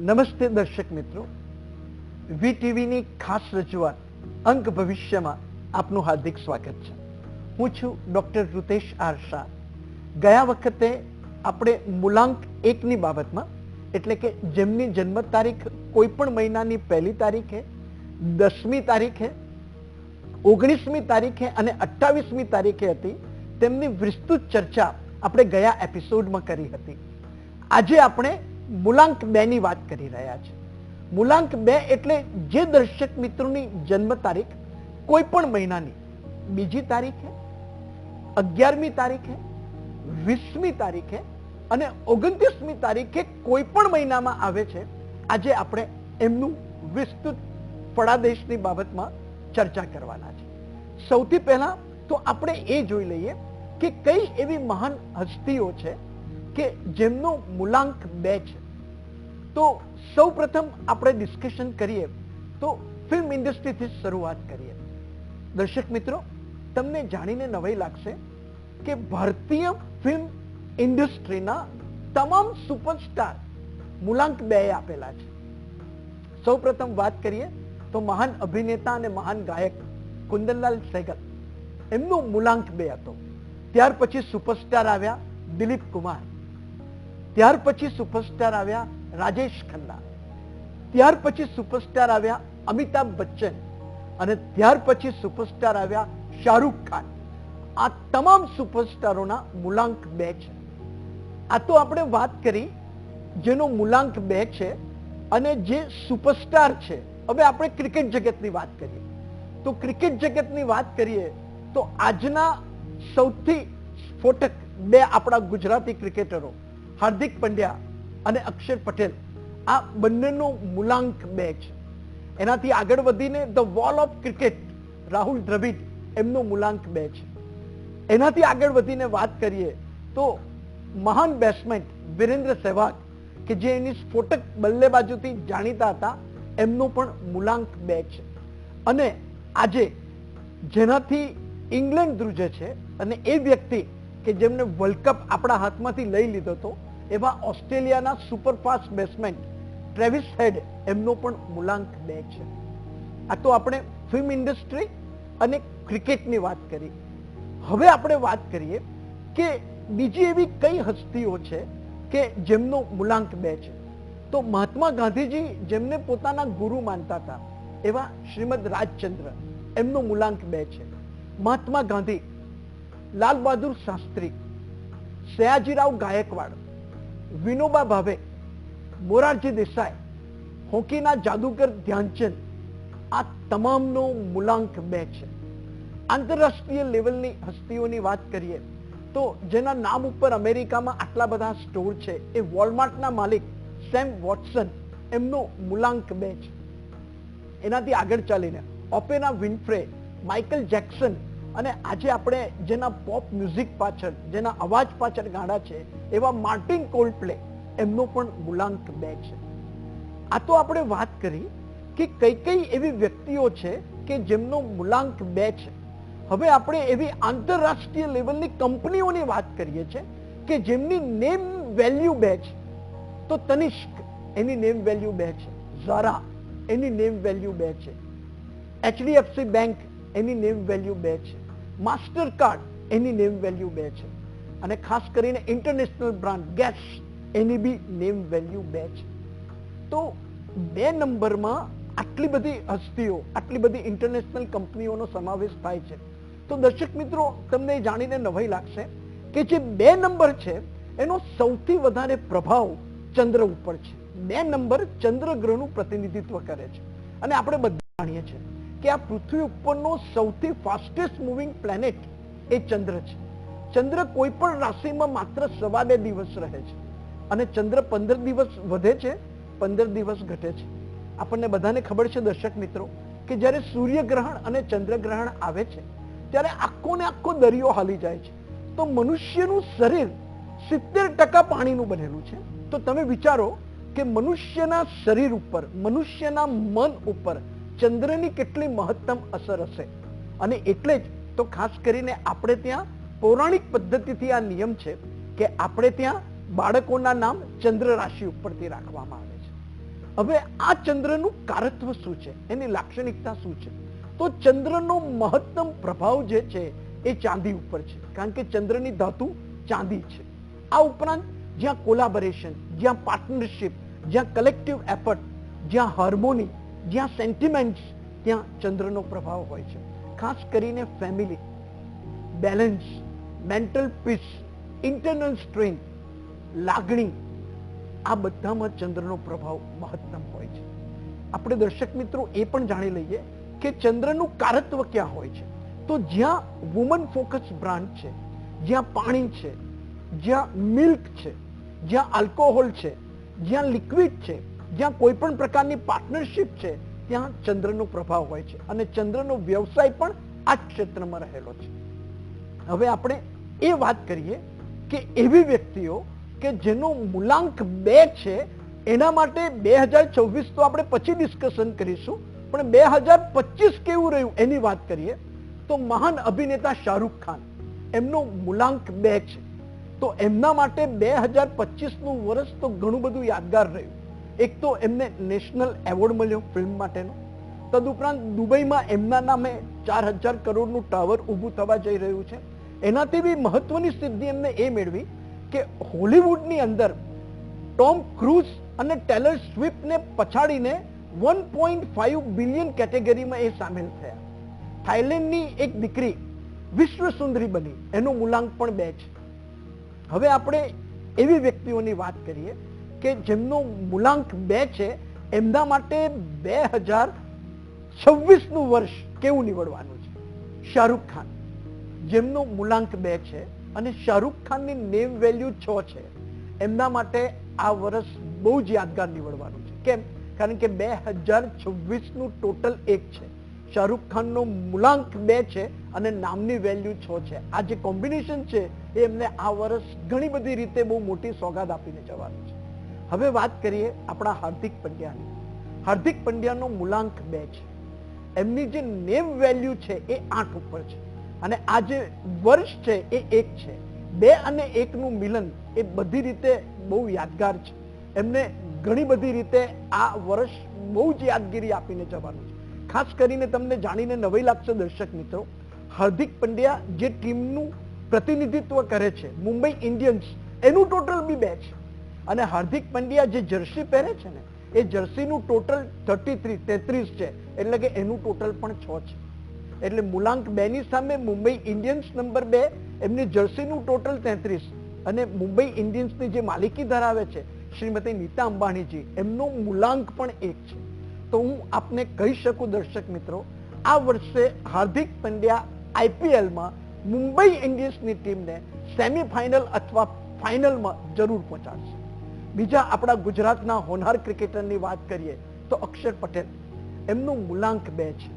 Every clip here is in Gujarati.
નમસ્તે દર્શક મિત્રો. વીટીવીની ખાસ રજૂઆત, અંક ભવિષ્યમાં આપનું હાર્દિક સ્વાગત છે. હું છું ડૉક્ટર રુતેશ આર શાહ. ગયા વખતે આપણે મૂલાંક એકની બાબતમાં, એટલે કે જેમની જન્મ તારીખ કોઈ પણ મહિનાની પહેલી તારીખે, દસમી તારીખે, ઓગણીસમી તારીખે અને અઠ્ઠાવીસમી તારીખે હતી, તેમની વિસ્તૃત ચર્ચા આપણે ગયા એપિસોડમાં કરી હતી. આજે આપણે મૂલાંક બે ની વાત કરી રહ્યા છે. મૂલાંક બે એટલે જે દર્શક મિત્રોની જન્મ તારીખ કોઈ પણ મહિનાની. બીજી તારીખે, અગિયારમી તારીખે, વીસમી તારીખે અને ઓગણત્રીસમી તારીખે કોઈ પણ મહિનામાં આવે છે. આજે આપણે એમનું વિસ્તૃત ફળાદેશની બાબતમાં ચર્ચા કરવાના છે. સૌથી પહેલા તો આપણે એ જોઈ લઈએ કે કઈ એવી મહાન હસ્તીઓ છે કે જેમનો મૂલાંક બે છે. તો સૌ પ્રથમ આપણે ડિસ્કશન કરીએ. તો ફિલ્મ ઇન્ડસ્ટ્રીથી શરૂઆત કરીએ. દર્શક મિત્રો, તમને જાણીને નવાઈ લાગશે કે ભારતીય ફિલ્મ ઇન્ડસ્ટ્રીના તમામ સુપરસ્ટાર મૂલાંક બે આપેલા છે. સૌ પ્રથમ વાત કરીએ તો મહાન અભિનેતા અને મહાન ગાયક કુંદનલાલ સહેગલ એમનો મૂલાંક બે હતો. ત્યાર પછી સુપરસ્ટાર આવ્યા દિલીપ કુમાર. ત્યાર પછી સુપરસ્ટાર આવ્યા રાજેશ ખન્ના. ત્યાર પછી સુપરસ્ટાર આવ્યા અમિતાભ બચ્ચન. અને ત્યાર પછી સુપરસ્ટાર આવ્યા શાહરૂખ ખાન. આ તમામ સુપરસ્ટારોના મૂલાંક બે છે. આ તો આપણે વાત કરી જેનો મૂલાંક બે છે અને જે સુપરસ્ટાર છે. હવે આપણે ક્રિકેટ જગતની વાત કરીએ. તો ક્રિકેટ જગતની વાત કરીએ તો આજના સૌથી સ્ફોટક બે આપણા ગુજરાતી ક્રિકેટરો. હાર્દિક પંડ્યા અને અક્ષર પટેલ, આ બંનેનો મૂલાંક બે છે એનાથી આગળ વધીને the wall of cricket Rahul Dravid, એમનો મૂલાંક બે છે એનાથી આગળ વધીને વાત કરીએ તો મહાન બેટ્સમેન વિરેન્દ્ર સહેવાગ, કે જે એની સ્ફોટક બલ્લેબાજુથી જાણીતા હતા, એમનો પણ મૂલાંક બે છે અને આજે જેનાથી ઇંગ્લેન્ડ ધ્રુજે છે અને એ વ્યક્તિ કે જેમને વર્લ્ડ કપ આપણા હાથમાંથી લઈ લીધો હતો એવા ઓસ્ટ્રેલિયાના સુપરફાસ્ટ બેટ્સમેન ટ્રેવિસ હેડ એમનો પણ મૂલાંક બે છે. આ તો આપણે ફિલ્મ ઇન્ડસ્ટ્રી અને ક્રિકેટની વાત કરી. હવે આપણે વાત કરીએ કે બીજી એવી કઈ હસ્તીઓ છે કે જેમનો મૂલાંક બે છે. તો મહાત્મા ગાંધીજી જેમને પોતાના ગુરુ માનતા હતા, એવા શ્રીમદ રાજચંદ્ર એમનો મૂલાંક બે છે. મહાત્મા ગાંધી, લાલ બહાદુર શાસ્ત્રી, સયાજીરાવ ગાયકવાડ વિનોબા ભાવે મોરારજી દેસાઈ હોકીના જાદુગર ધ્યાનચંદ, આ તમામનો મૂલાંક બે છે. આંતરરાષ્ટ્રીય લેવલની હસ્તીઓની વાત કરીએ તો જેના નામ ઉપર અમેરિકામાં આટલા બધા સ્ટોર છે એ વોલમાર્ટના માલિક સેમ વોટસન, એમનો મૂલાંક બે છે. એનાથી આગળ ચાલીને ઓપેરા વિન્ફ્રે, માઇકલ જેક્સન અને આજે આપણે જેના પોપ મ્યુઝિક પાછળ, જેના અવાજ પાછળ ગાડા છે, એવા માર્ટિન કોલ્ડપ્લે એમનો પણ મૂલાંક બે છે. આ તો આપણે વાત કરી કે કઈ કઈ એવી વ્યક્તિઓ છે કે જેમનો મૂલાંક બે છે. હવે આપણે એવી આંતરરાષ્ટ્રીય લેવલની કંપનીઓની વાત કરીએ છીએ કે જેમની નેમ વેલ્યુ બે છે. તો તનિષ્ક એની નેમ વેલ્યુ બે છે. ઝારા એની નેમ વેલ્યુ બે છે. એચડીએફસી બેંક એની નેમ વેલ્યુ બે છે. માસ્ટર કાર્ડ એની નેમ વેલ્યુ બે છે. અને ખાસ કરીને ઇન્ટરનેશનલ બ્રાન્ડ ગેસ એની બી નેમ વેલ્યુ બે છે. તો બે નંબરમાં આટલી બધી હસ્તીઓ, આટલી બધી ઇન્ટરનેશનલ કંપનીઓનો સમાવેશ થાય છે. તો દર્શક મિત્રો, તમને જાણીને નવાઈ લાગશે કે જે બે નંબર છે, એનો સૌથી વધારે પ્રભાવ ચંદ્ર ઉપર છે. બે નંબર ચંદ્ર ગ્રહનું પ્રતિનિધિત્વ કરે છે. અને આપણે બધા જાણીએ છીએ. કે આ પૃથ્વી ઉપરનો સૌથી ફાસ્ટેસ્ટ મૂવિંગ પ્લેનેટ એ ચંદ્ર છે. ચંદ્ર કોઈ પણ રાશિમાં માત્ર સવા બે દિવસ રહે છે અને ચંદ્ર પંદર દિવસ વધે છે, પંદર દિવસ ઘટે છે. આપણને બધાને ખબર છે દર્શક મિત્રો કે જ્યારે સૂર્યગ્રહણ અને ચંદ્રગ્રહણ આવે છે, ત્યારે આખો ને આખો દરિયો હાલી જાય છે. તો મનુષ્યનું શરીર સિત્તેર ટકા પાણીનું બનેલું છે. તો તમે વિચારો કે મનુષ્યના શરીર ઉપર, મનુષ્યના મન ઉપર ચંદ્રની કેટલી મહત્તમ અસર હશે? અને એટલે જ તો ખાસ કરીને આપણે ત્યાં પૌરાણિક પદ્ધતિથી આ નિયમ છે કે આપણે ત્યાં બાળકોના નામ ચંદ્ર રાશિ ઉપરથી રાખવામાં આવે છે. હવે આ ચંદ્રનું કારત્વ શું છે? એની લાક્ષણિકતા શું છે? તો ચંદ્રનો મહત્તમ પ્રભાવ જે છે એ ચાંદી ઉપર છે. કારણ કે ચંદ્રની ધાતુ ચાંદી છે. આ ઉપરાંત જ્યાં કોલાબરેશન જ્યાં પાર્ટનરશિપ જ્યાં કલેક્ટિવ એફર્ટ જ્યાં હાર્મોની જ્યાં સેન્ટિમેન્ટ્સ ત્યાં ચંદ્રનો પ્રભાવ હોય છે. ખાસ કરીને family balance mental peace internal strength લાગણી, આ બધામાં ચંદ્રનો પ્રભાવ મહત્તમ હોય છે. આપણે દર્શક મિત્રો એ પણ જાણી લઈએ કે ચંદ્રનું કારત્વ ક્યાં હોય છે. તો જ્યાં વુમન ફોકસ બ્રાન્ડ છે, જ્યાં પાણી છે, જ્યાં મિલ્ક છે, જ્યાં આલ્કોહોલ છે, જ્યાં લિક્વિડ છે જ્યાં કોઈ પણ પ્રકારની પાર્ટનરશિપ છે, ત્યાં ચંદ્રનો પ્રભાવ હોય છે અને ચંદ્રનો વ્યવસાય પણ આ ક્ષેત્રમાં રહેલો છે. હવે આપણે એ વાત કરીએ કે એવી વ્યક્તિઓ કે જેનો મૂલાંક બે છે, એના માટે બે હજાર છવ્વીસ તો આપણે પછી ડિસ્કશન કરીશું, પણ બે હજાર પચીસ કેવું રહ્યું એની વાત કરીએ, તો મહાન અભિનેતા શાહરૂખ ખાન, એમનો મૂલાંક બે છે. તો એમના માટે બે હજાર પચીસનું વર્ષ તો ઘણું બધું યાદગાર રહ્યું. એક તો એમને નેશનલ એવોર્ડ મળ્યો ફિલ્મ માટેનો. તદુપરાંત દુબઈમાં એમના નામે ચાર હજાર કરોડનું ટાવર ઊભું થવા જઈ રહ્યું છે. એનાથી બી મહત્વની સિદ્ધિ એમને એ મેળવી કે હોલીવુડની અંદર ટોમ ક્રૂઝ અને ટેલર સ્વિફ્ટને પછાડીને વન પોઈન્ટ ફાઈવ બિલિયન કેટેગરીમાં એ સામેલ થયા. થાઈલેન્ડની એક દીકરી વિશ્વ સુંદરી બની. એનું મૂલાંક પણ બે છે. હવે આપણે એવી વ્યક્તિઓની વાત કરીએ કે જેમનો મૂલાંક બે છે, એમના માટે બે હજાર છવ્વીસનું વર્ષ કેવું નીવડવાનું છે? શાહરૂખ ખાન. જેમનો મૂલાંક બે છે અને શાહરૂખ ખાનની નેમ વેલ્યુ છ છે, એમના માટે આ વર્ષ બહુ જ યાદગાર નીવડવાનું છે. કેમ? કારણ કે બે હજાર છવ્વીસનું ટોટલ એક છે. શાહરૂખ ખાનનો મૂલાંક બે છે અને નામની વેલ્યુ છ છે. આ જે કોમ્બિનેશન છે, એ એમને આ વર્ષ ઘણી બધી રીતે બહુ મોટી સોગાદ આપીને જવાનું છે. હવે વાત કરીએ આપણા હાર્દિક પંડ્યાની. હાર્દિક પંડ્યાનો મૂલાંક બે છે. એમની જે નેમ વેલ્યુ છે એ આઠ ઉપર છે. અને આ જે વર્ષ છે એ એક છે. બે અને એકનું મિલન એ બધી રીતે બહુ યાદગાર છે. એમને ઘણી બધી રીતે આ વર્ષ બહુ જ યાદગીરી આપીને જવાનું છે. ખાસ કરીને તમને જાણીને નવાઈ લાગશે દર્શક મિત્રો, હાર્દિક પંડ્યા જે ટીમનું પ્રતિનિધિત્વ કરે છે, મુંબઈ ઇન્ડિયન્સ, એનું ટોટલ બી બે છે. અને હાર્દિક પંડ્યા જે જર્સી પહેરે છે ને, એ જર્સીનું ટોટલ થર્ટી થ્રી તેત્રીસ છે, એટલે કે એનું ટોટલ પણ છ છે. એટલે મૂલાંક બે ની સામે મુંબઈ ઇન્ડિયન્સ નંબર બે, એમની જર્સીનું ટોટલ તેત્રીસ. અને મુંબઈ ઇન્ડિયન્સની જે માલિકી ધરાવે છે, શ્રીમતી નીતા અંબાણીજી, એમનો મૂલાંક પણ એક છે. તો હું આપને કહી શકું દર્શક મિત્રો, આ વર્ષે હાર્દિક પંડ્યા આઈપીએલમાં મુંબઈ ઇન્ડિયન્સની ટીમને સેમીફાઇનલ અથવા ફાઇનલમાં જરૂર પહોંચાડશે. બીજા આપણા ગુજરાતના હોનહાર ક્રિકેટરની વાત કરીએ તો અક્ષર પટેલ, એમનું મૂલાંક બે છે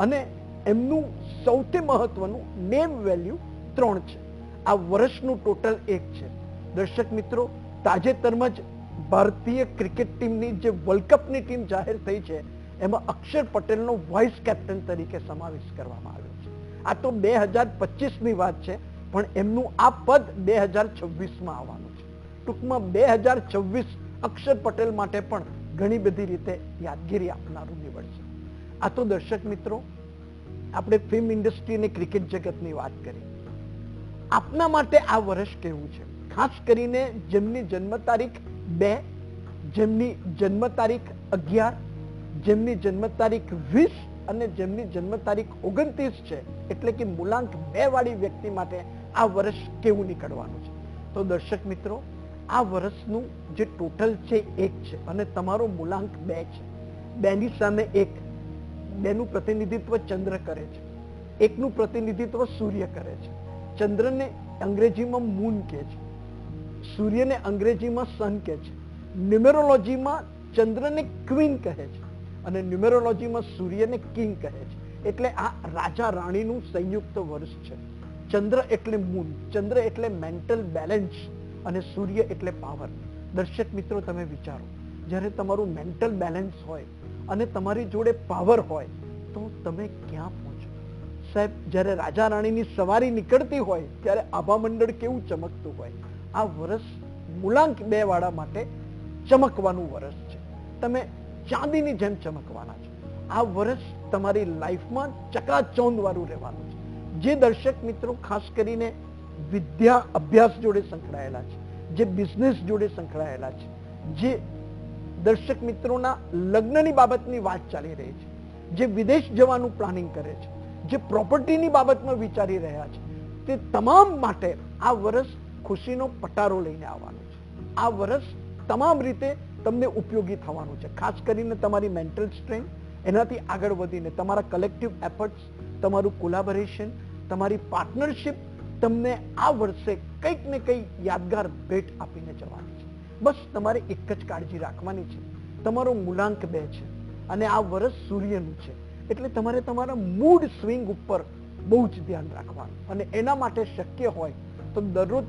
અને એમનું સૌથી મહત્વનું નેમ વેલ્યુ ત્રણ છે. આ વર્ષનું ટોટલ એક છે. દર્શક મિત્રો, તાજેતરમાં જ ભારતીય ક્રિકેટ ટીમની જે વર્લ્ડ કપની ટીમ જાહેર થઈ છે, એમાં અક્ષર પટેલનો વાઇસ કેપ્ટન તરીકે સમાવેશ કરવામાં આવ્યો છે. આ તો બે હજાર પચીસની વાત છે, પણ એમનું આ પદ બે હજાર છવ્વીસમાં આવવાનું છે. ટૂંકમાં બે હજાર છવ્વીસ અક્ષર પટેલ માટે પણ ઘણી બધી રીતે યાદગીરી આપનારું નીવડશે આ તો દર્શક મિત્રો, આપણે ફિલ્મ ઇન્ડસ્ટ્રી અને ક્રિકેટ જગતની વાત કરી. આપના માટે આ વર્ષ કેવું છે? ખાસ કરીને જેમની જન્મ તારીખ બે, જેમની જન્મ તારીખ અગિયાર, જેમની જન્મ તારીખ વીસ અને જેમની જન્મ તારીખ ઓગણત્રીસ છે, એટલે કે મૂલાંક બે વાળી વ્યક્તિ માટે આ વર્ષ કેવું નીકળવાનું છે? તો દર્શક મિત્રો આ વર્ષનું જે ટોટલ છે એક છે અને તમારો મૂલાંક બે છે. બેની સામે એક, બેનું પ્રતિનિધિત્વ ચંદ્ર કરે છે. એકનું પ્રતિનિધિત્વ સૂર્ય કરે છે. ચંદ્રને અંગ્રેજીમાં મૂન કહે છે. સૂર્યને અંગ્રેજીમાં સન કહે છે. ન્યુમેરોલોજીમાં ચંદ્રને ક્વીન કહે છે અને ન્યુમેરોલોજીમાં સૂર્યને કિંગ કહે છે. એટલે આ રાજા રાણીનું સંયુક્ત વર્ષ છે. ચંદ્ર એટલે મૂન ચંદ્ર એટલે મેન્ટલ બેલેન્સ અને સૂર્ય એટલે પાવર. દર્શક મિત્રો, તમે વિચારો, જ્યારે તમારું મેન્ટલ બેલેન્સ હોય અને તમારી જોડે પાવર હોય, તો તમે ક્યાં પહોંચો? સાહેબ, જ્યારે રાજા રાણીની સવારી નીકળતી હોય, ત્યારે આભા મંડળ કેવું ચમકતું હોય? આ વર્ષ મૂલાંક બે વાળા માટે ચમકવાનું વર્ષ છે. તમે ચાંદીની જેમ ચમકવાના છો. આ વર્ષ તમારી લાઈફમાં ચકાચૌંધ વાળું રહેવાનું છે. જે દર્શક મિત્રો, ખાસ કરીને વિદ્યા અભ્યાસ જોડે સંકળાયેલા છે, જે બિઝનેસ જોડે સંકળાયેલા છે, જે દર્શક મિત્રોના લગ્નની બાબતની વાત ચાલી રહી છે, જે વિદેશ જવાનું પ્લાનિંગ કરે છે, જે પ્રોપર્ટીની બાબતમાં વિચારી રહ્યા છે, તે તમામ માટે આ વર્ષ ખુશીનો પટારો લઈને આવવાનો છે. આ વર્ષ તમામ રીતે તમને ઉપયોગી થવાનું છે. ખાસ કરીને તમારી મેન્ટલ સ્ટ્રેન્થ એનાથી આગળ વધીને તમારા કલેક્ટિવ એફર્ટ્સ તમારું કોલાબોરેશન તમારી પાર્ટનરશિપ તમને આ વર્ષે કંઈક ને કંઈક યાદગાર ભેટ આપીને જવાની છે. બસ તમારે એક જ કાળજી રાખવાની છે. તમારો મૂલાંક બે છે અને આ વર્ષ સૂર્યનું છે. એટલે તમારે તમારા મૂડ સ્વિંગ ઉપર બહુ જ ધ્યાન રાખવાનું. અને એના માટે શક્ય હોય તો દરરોજ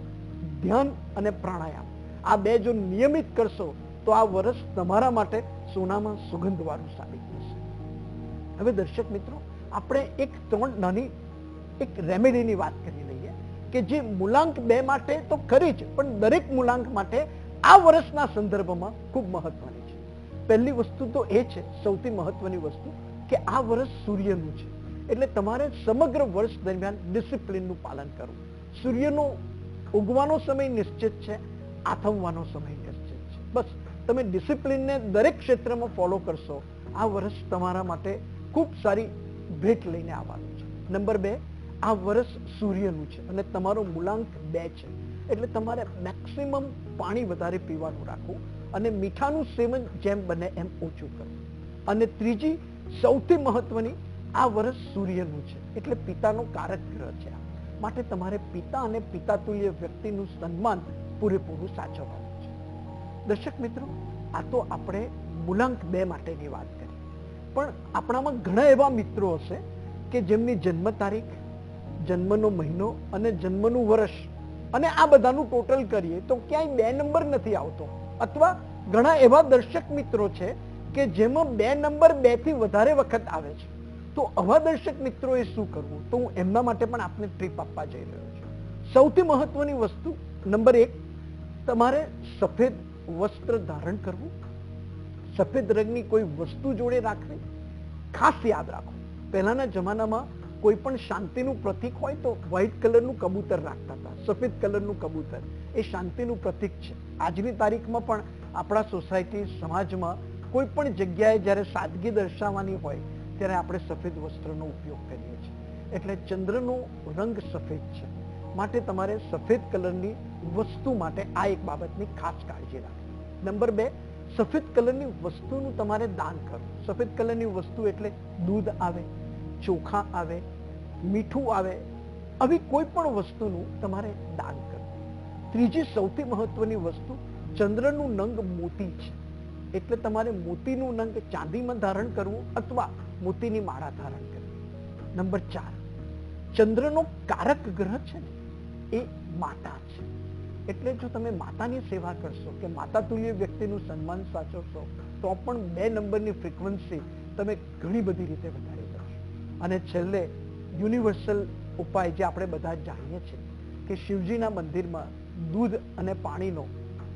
ધ્યાન અને પ્રાણાયામ. આ બે જો નિયમિત કરશો તો આ વર્ષ તમારા માટે સોનામાં સુગંધવાળું સાબિત થશે. હવે દર્શક મિત્રો, આપણે એક ત્રણ નાની એક રેમેડીની વાત કરી લઈએ કે જે મૂલાંક બે માટે તો ખરી જ, પણ દરેક મૂલાંક માટે આ વર્ષના સંદર્ભમાં ખૂબ મહત્વની છે. પહેલી વસ્તુ તો એ છે, સૌથી મહત્વની વસ્તુ, કે આ વર્ષ સૂર્યનું છે. એટલે તમારે સમગ્ર વર્ષ દરમિયાન ડિસિપ્લિનનું પાલન કરવું. સૂર્યનો ઉગવાનો સમય નિશ્ચિત છે, આથમવાનો સમય નિશ્ચિત છે. બસ, તમે ડિસિપ્લિનને દરેક ક્ષેત્રમાં ફોલો કરશો, આ વર્ષ તમારા માટે ખૂબ સારી ભેટ લઈને આવવાનું છે. નંબર બે આ વર્ષ સૂર્યનું છે અને તમારો મૂલાંક બે છે. એટલે તમારે મેક્સિમમ પાણી વધારે પીવાનું રાખવું અને મીઠાનું સેવન જેમ બને એમ ઓછું કરવું. અને ત્રીજી, સૌથી મહત્વની, આ વર્ષ સૂર્યનું છે. એટલે પિતાનો કારક ગ્રહ છે માટે તમારે પિતા અને પિતાતુલ્ય વ્યક્તિનું સન્માન પૂરેપૂરું સાચવવાનું છે. દર્શક મિત્રો, આ તો આપણે મૂલાંક બે માટેની વાત કરી. પણ આપણામાં ઘણા એવા મિત્રો હશે કે જેમની જન્મ તારીખ જન્મનો મહિનો અને જન્મનું વર્ષ. અને આ બધાનું ટોટલ કરીએ તો ક્યાંય બે નંબર નથી આવતો. અથવા ઘણા એવા દર્શક મિત્રો છે કે જેમાં બે નંબર બેથી વધારે વખત આવે છે. તો આવા દર્શક મિત્રોએ શું કરવું? તો હું એમના માટે પણ આપને ટ્રીપ આપવા જઈ રહ્યો છું. સૌથી મહત્વની વસ્તુ નંબર એક, તમારે સફેદ વસ્ત્ર ધારણ કરવું. સફેદ રંગની કોઈ વસ્તુ જોડે રાખવી. ખાસ યાદ રાખો. પહેલાના જમાનામાં કોઈ પણ શાંતિનું પ્રતીક હોય તો વ્હાઇટ કલરનું કબૂતર રાખતા હતા, સફેદ કલરનું કબૂતર. એ શાંતિનું પ્રતીક છે. આજની તારીખમાં પણ આપણા સોસાયટી સમાજમાં કોઈ પણ જગ્યાએ જ્યારે સાદગી દર્શાવવાની હોય, ત્યારે આપણે સફેદ વસ્ત્રનો ઉપયોગ કરીએ છીએ. એટલે ચંદ્રનો રંગ સફેદ છે. માટે તમારે સફેદ કલરની વસ્તુ માટે આ એક બાબતની ખાસ કાળજી રાખવી. નંબર બે, સફેદ કલરની વસ્તુનું તમારે દાન કરવું. સફેદ કલરની વસ્તુ એટલે દૂધ આવે ચોખા આવે, મીઠું આવે, આવી કોઈ પણ વસ્તુનું તમારે દાન કરવું. ત્રીજી સૌથી મહત્વની વસ્તુ, ચંદ્રનું નંગ મોતી છે. એટલે તમારે મોતીનું નંગ ચાંદીમાં ધારણ કરવું અથવા મોતીની માળા ધારણ કરવી. નંબર ચાર, ચંદ્રનો કારક ગ્રહ છે ને, એ માતા છે. એટલે જો તમે માતાની સેવા કરશો કે માતા તુલ્ય વ્યક્તિનું સન્માન સાચવશો, તો પણ બે નંબરની ફ્રિકવન્સી તમે ઘણી બધી રીતે વધારી અને છેલ્લે યુનિવર્સલ ઉપાય જે આપણે બધા જાણીએ છીએ કે શિવજીના મંદિરમાં દૂધ અને પાણીનો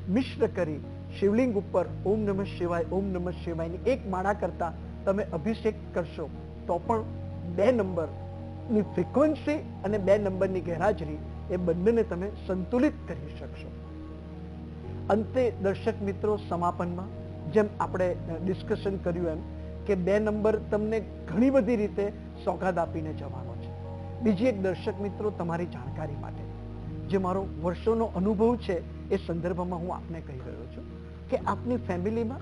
મિશ્ર કરી શિવલિંગ ઉપર ઓમ નમઃ શિવાય, ઓમ નમઃ શિવાયની એક માળા કરતા તમે અભિષેક કરશો, તો પણ બે નંબરની ફ્રિકવન્સી અને બે નંબરની ગેરહાજરી એ બંનેને તમે સંતુલિત કરી શકશો. અંતે દર્શક મિત્રો સમાપનમાં જેમ આપણે ડિસ્કશન કર્યું એમ કે બે નંબર તમને ઘણી બધી રીતે સોગાદ આપીને જવાનો છે. બીજી એક દર્શક મિત્રો તમારી જાણકારી માટે, જે મારો વર્ષોનો અનુભવ છે, એ સંદર્ભમાં હું આપને કહી રહ્યો છું કે આપની ફેમિલીમાં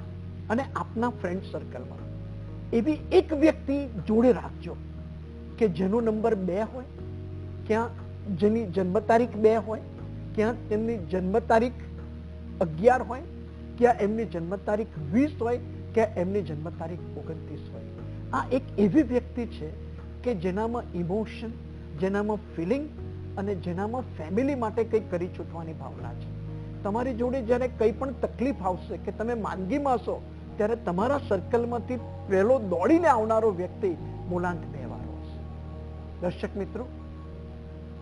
અને આપના ફ્રેન્ડ સર્કલમાં એવી એક વ્યક્તિ જોડે રાખજો કે જેનો નંબર બે હોય, ક્યાં જેની જન્મ તારીખ બે હોય, ક્યાં તેમની જન્મ તારીખ અગિયાર હોય, ક્યાં એમની જન્મ તારીખ વીસ હોય, ક્યાં એમની જન્મ તારીખ ઓગણત્રીસ હોય. આ એક એવી વ્યક્તિ છે કે જેનામાં ઇમોશન જેનામાં ફિલિંગ અને જેનામાં ફેમિલી માટે કંઈક કરી છૂટવાની ભાવના છે. તમારી જોડે જ્યારે કંઈ પણ તકલીફ આવશે કે તમે માંદગીમાં હશો, ત્યારે તમારા સર્કલમાંથી પહેલો દોડીને આવનારો વ્યક્તિ મૂલાંક બેવારો હશે. દર્શક મિત્રો,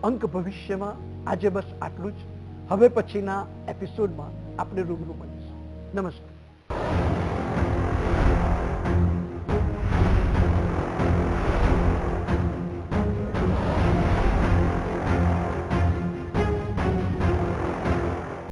અંક ભવિષ્યમાં આજે બસ આટલું જ. હવે પછીના એપિસોડમાં આપણે રૂબરૂ મળીશું. નમસ્કાર.